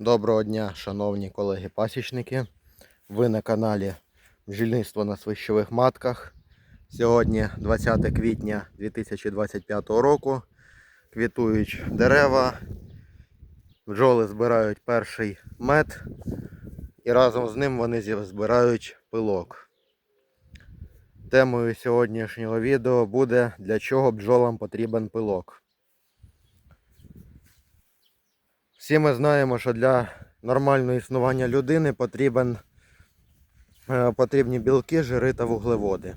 Доброго дня, шановні колеги-пасічники. Ви на каналі Бджільництво на свищових матках. Сьогодні 20 квітня 2025 року. Квітують дерева, бджоли збирають перший мед і разом з ним вони збирають пилок. Темою сьогоднішнього відео буде для чого бджолам потрібен пилок. Всі ми знаємо, що для нормального існування людини потрібен, е, потрібні білки, жири та вуглеводи.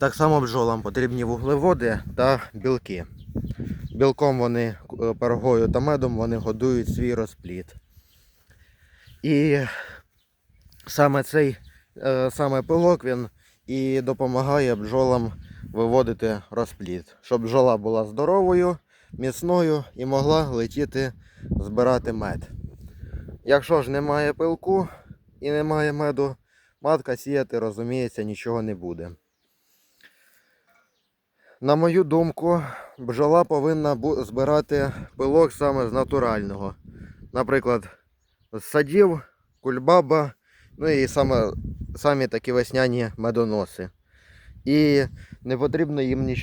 Так само бджолам потрібні вуглеводи та білки. Білком вони е, пергою та медом вони годують свій розплід. І саме цей е, саме пилок він і допомагає бджолам виводити розплід, щоб бджола була здоровою, міцною і могла летіти збирати мед. Якщо ж немає пилку і немає меду, матка сіяти, розуміється, нічого не буде. На мою думку, бджола повинна збирати пилок саме з натурального. Наприклад, з садів, кульбаба, ну і саме, самі такі весняні медоноси. І не потрібно їм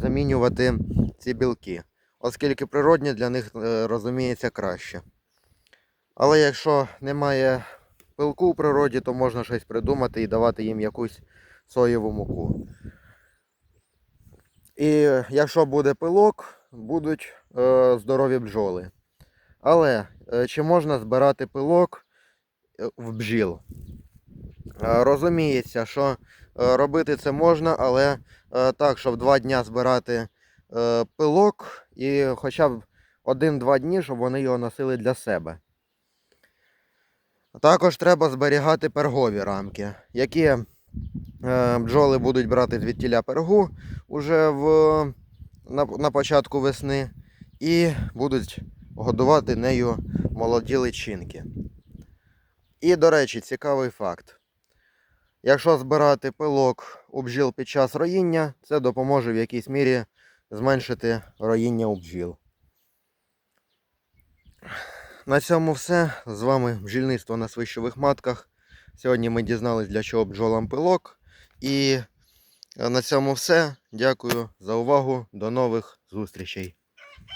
замінювати ці білки оскільки природні для них е, розуміється краще. Але якщо немає пилку у природі, то можна щось придумати і давати їм якусь соєву муку. І якщо буде пилок, будуть е, здорові бджоли. Але е, чи можна збирати пилок е, в бджіл? Е, розуміється, що е, робити це можна, але е, так, щоб два дня збирати пилок і хоча б один-два дні, щоб вони його носили для себе. Також треба зберігати пергові рамки, які е, бджоли будуть брати звідтіля пергу уже в, на, на початку весни і будуть годувати нею молоді личинки. І, до речі, цікавий факт. Якщо збирати пилок у бджіл під час роїння, це допоможе в якійсь мірі зменшити роїння у бджіл. На цьому все. З вами бджільництво на свищових матках. Сьогодні ми дізнались, для чого бджолам пилок. І на цьому все. Дякую за увагу. До нових зустрічей.